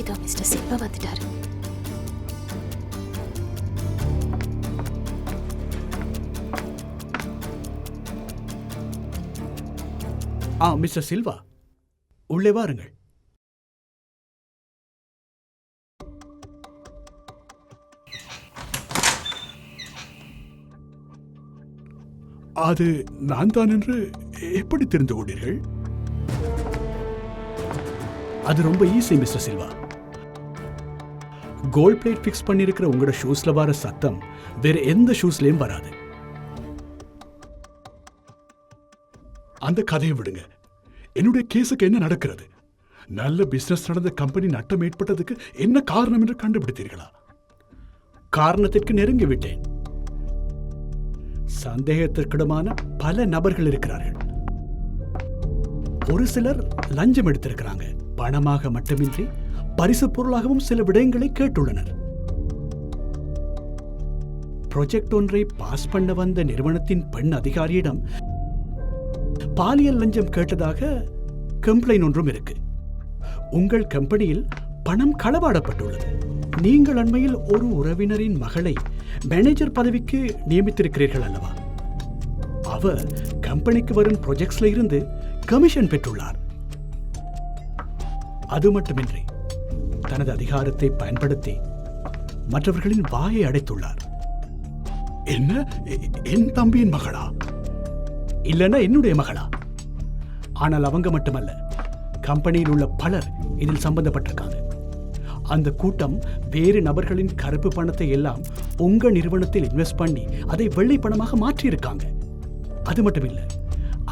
இப்ப வந்துட்டாரு. ஆ மிஸ்டர் சில்வா. உள்ளே வாருங்கள். அது நான் தான் என்று எப்படி தெரிந்து கொண்டீர்கள்? அது ரொம்ப easy mister Silva. Gold plate fix பண்ணியிருக்கிற உங்களோட ஷூஸில் வர சத்தம் வேற எந்த ஷூஸ்லயும் வராது. அந்த கதையை விடுங்க. என்னுடைய கேஸுக்கு என்ன நடக்கிறது? நல்ல பிசினஸ் நடந்த கம்பெனி நட்டம் ஏற்பட்டதுக்கு என்ன காரணம் என்று கண்டுபிடித்தீர்களா? காரணத்திற்கு நெருங்கி விட்டேன். சந்தேகத்திற்கிடமான பல நபர்கள் இருக்கிறார்கள். ஒரு சிலர் லஞ்சம் எடுத்திருக்கிறாங்க. பணமாக மட்டுமின்றி பரிசு பொருளாகவும் சில விடயங்களை கேட்டுள்ளனர். ப்ரொஜெக்ட் ஒன்றை பாஸ் பண்ண வந்த நிறுவனத்தின் பெண் அதிகாரியிடம் பாலியல் லஞ்சம் கேட்டதாக கம்ப்ளைண்ட் ஒன்றும் இருக்கு. உங்கள் கம்பெனியில் பணம் களவாடப்பட்டுள்ளது. நீங்கள் அண்மையில் ஒரு உறவினரின் மகளை மேனேஜர் பதவிக்கு நியமித்திருக்கிறீர்கள் அல்லவா? அவர் கம்பெனிக்கு வரும் ப்ரொஜெக்ட்ஸ்ல இருந்து கமிஷன் பெற்றுள்ளார். அது மட்டுமின்றி தனது அதிகாரத்தை பயன்படுத்தி மற்றவர்களின் வாயை அடைத்துள்ளார். என்ன? என் தம்பியின் மகளா? இல்லைன்னா என்னுடைய மகளா? ஆனால் அவங்க மட்டுமல்ல. கம்பெனியில் உள்ள பலர் இதில் சம்பந்தப்பட்டிருக்காங்க. அந்த கூட்டம் வேறு நபர்களின் கருப்பு பணத்தை எல்லாம் உங்க நிறுவனத்தில் இன்வெஸ்ட் பண்ணி அதை வெள்ளை பணமாக மாற்றியிருக்காங்க. அது மட்டும் இல்ல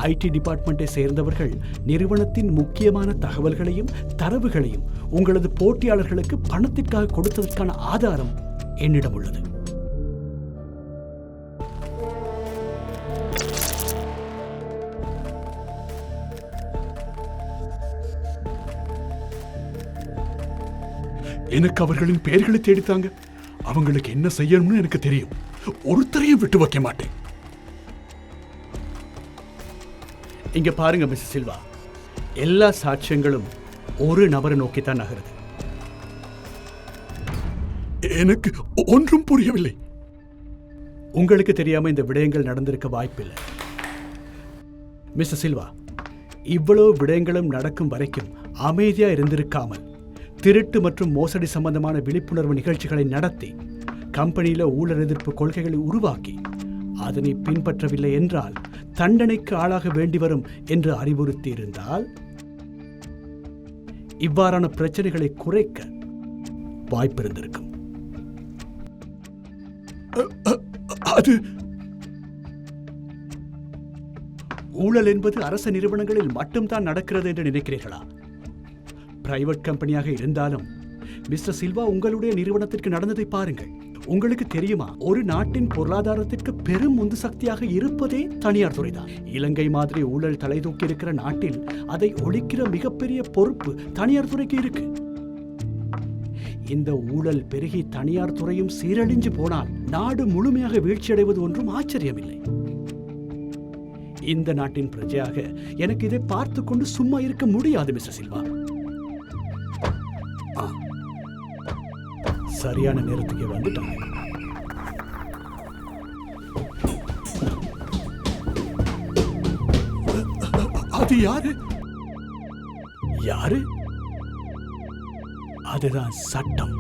ஐடி டிபார்ட்மெண்ட்டை சேர்ந்தவர்கள் நிறுவனத்தின் முக்கியமான தகவல்களையும் தரவுகளையும் உங்களது போட்டியாளர்களுக்கு பணத்திற்காக கொடுத்ததற்கான ஆதாரம் என்னிடம் உள்ளது. எனக்கு அவர்களின் பெயர்களை தேடித்தாங்க. அவங்களுக்கு என்ன செய்யணும்னு எனக்கு தெரியும். ஒருத்தரையும் விட்டு வைக்க மாட்டேன். இங்க பாருங்க மிஸ் சில்வா எல்லா சாட்சியங்களும் ஒரு நபரை நோக்கித்தான் நகருது. எனக்கு ஒன்றும் புரியவில்லை. உங்களுக்கு தெரியாம இந்த விடயங்கள் நடந்திருக்க வாய்ப்பில்லை. மிஸ்டர் சில்வா இவ்வளவு விடயங்களும் நடக்கும் வரைக்கும் அமைதியா இருந்திருக்காமல் திருட்டு மற்றும் மோசடி சம்பந்தமான விழிப்புணர்வு நிகழ்ச்சிகளை நடத்தி கம்பெனியில ஊழல் எதிர்ப்பு கொள்கைகளை உருவாக்கி அதனை பின்பற்றவில்லை என்றால் தண்டனைக்கு ஆளாக வேண்டி வரும் என்று அறிவுறுத்தி இருந்தால் இவ்வாறான பிரச்சனைகளை குறைக்க வாய்ப்பிருந்திருக்கும். அது ஊழல் என்பது அரச நிறுவனங்களில் மட்டும்தான் நடக்கிறது என்று நினைக்கிறீர்களா? பிரைவேட் கம்பெனியாக இருந்தாலும் மிஸ்டர் சில்வா உங்களுடைய நிறுவனத்திற்கு நடந்ததை பாருங்கள். உங்களுக்கு தெரியுமா? ஒரு நாட்டின் பொருளாதாரத்திற்கு பெரும் உந்து சக்தியாக இருப்பதே தனியார் துறைதான். இலங்கை மாதிரி ஊழல் தலை தூக்கி இருக்கிற நாட்டில் அதை ஒழிக்கிற மிகப்பெரிய பொறுப்பு தனியார் துறைக்கு இருக்கு. இந்த ஊழல் பெருகி தனியார் துறையும் சீரழிஞ்சு போனால் நாடு முழுமையாக வீழ்ச்சியடைவது ஒன்றும் ஆச்சரியமில்லை. இந்த நாட்டின் பிரஜையாக எனக்கு இதை பார்த்து கொண்டு சும்மா இருக்க முடியாது மிஸ்டர் சில்வா. சரியான நேரத்துக்கு வந்துட்டாங்க அது யாரு? யாரு? அதுதான் சட்டம்.